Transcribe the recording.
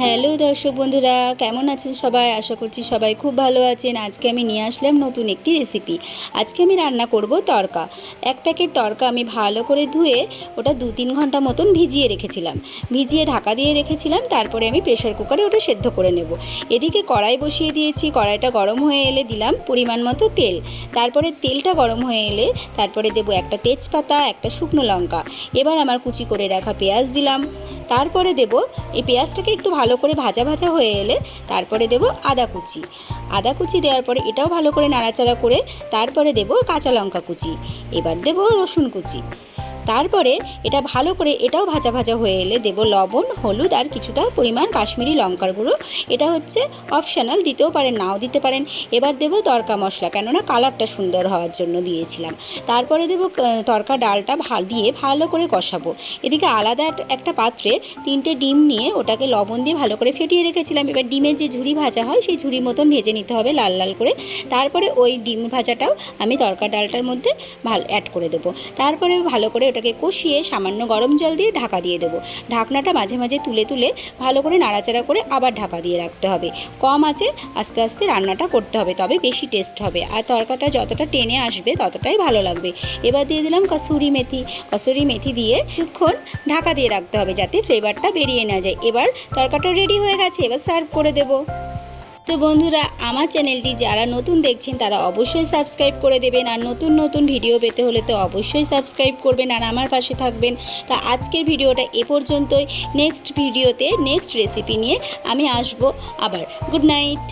Hello দর্শক বন্ধুরা, কেমন আছেন সবাই? আশা করছি সবাই খুব ভালো আছেন। আজকে আমি নিয়ে আসলাম নতুন একটি রেসিপি আজকে আমি রান্না করব তরকা। এক প্যাকেট তরকা আমি ভালো করে ধুয়ে ওটা দু তিন ঘণ্টা মতন ভিজিয়ে রেখেছিলাম। ভিজিয়ে ঢাকা দিয়ে রেখেছিলাম, তারপরে আমি প্রেশার কুকারে ওটা সেদ্ধ করে নেব। এদিকে কড়াই বসিয়ে দিয়েছি, কড়াইটা গরম হয়ে এলে দিলাম পরিমাণ মতো তেল। তারপরে তেলটা গরম হয়ে এলে তারপরে দেবো একটা তেজপাতা, একটা শুকনো লঙ্কা। এবার আমার কুচি করে রাখা পেঁয়াজ দিলাম। তারপরে দেব এই পেঁয়াজটাকে একটু ভালো করে ভাজা ভাজা হয়ে এলে তারপরে দেব আদা কুচি। আদা কুচি দেওয়ার পরে এটাও ভালো করে নাড়াচাড়া করে তারপরে দেব কাঁচা লঙ্কা কুচি। এবার দেব রসুন কুচি। তারপরে এটা ভালো করে এটাও ভাজা ভাজা হয়ে এলে দেব লবণ, হলুদ আর কিছুটা পরিমাণ কাশ্মীরি লঙ্কার গুঁড়ো। এটা হচ্ছে অপশনাল, দিতেও পারেন, নাও দিতে পারেন। এবার দেব তরকা মশলা, কেননা কালারটা সুন্দর হওয়ার জন্য দিয়েছিলাম। তারপরে দেব তরকা ডালটা ভালো দিয়ে ভালো করে কষাবো। এদিকে আলাদা এক- একটা পাত্রে তিনটে ডিম নিয়ে ওটাকে লবণ দিয়ে ভালো করে ফেটিয়ে রেখেছিলাম। এবার ডিমের যে ঝুড়ি ভাজা হয়, সেই ঝুরি মতন ভেজে নিতে হবে লাল লাল করে। তারপরে ওই ডিম ভাজাটাও আমি তরকা ডালটার মধ্যে ভালো অ্যাড করে দেবো। তারপরে ভালো করে ওটাকে কষিয়ে সামান্য গরম জল দিয়ে ঢাকা দিয়ে দেবো। ঢাকনাটা মাঝে মাঝে তুলে তুলে ভালো করে নাড়াচাড়া করে আবার ঢাকা দিয়ে রাখতে হবে। কম আছে, আস্তে আস্তে রান্নাটা করতে হবে, তবে বেশি টেস্ট হবে। আর তরকাটা যতটা টেনে আসবে, ততটাই ভালো লাগবে। এবার দিয়ে দিলাম কসুরি মেথি। কসুরি মেথি দিয়ে কিছুক্ষণ ঢাকা দিয়ে রাখতে হবে যাতে ফ্লেভারটা বেরিয়ে না যায়। এবার তরকাটা রেডি হয়ে গেছে, এবার সার্ভ করে দেবো। তো বন্ধুরা, আমার চ্যানেলটি যারা নতুন দেখছেন, তারা অবশ্যই সাবস্ক্রাইব করে দেবেন। আর নতুন নতুন ভিডিও পেতে হলে তো অবশ্যই সাবস্ক্রাইব করবেন আর আমার পাশে থাকবেন। তা আজকের ভিডিওটা এ পর্যন্তই। নেক্সট ভিডিওতে নেক্সট রেসিপি নিয়ে আমি আসব আবার। Good night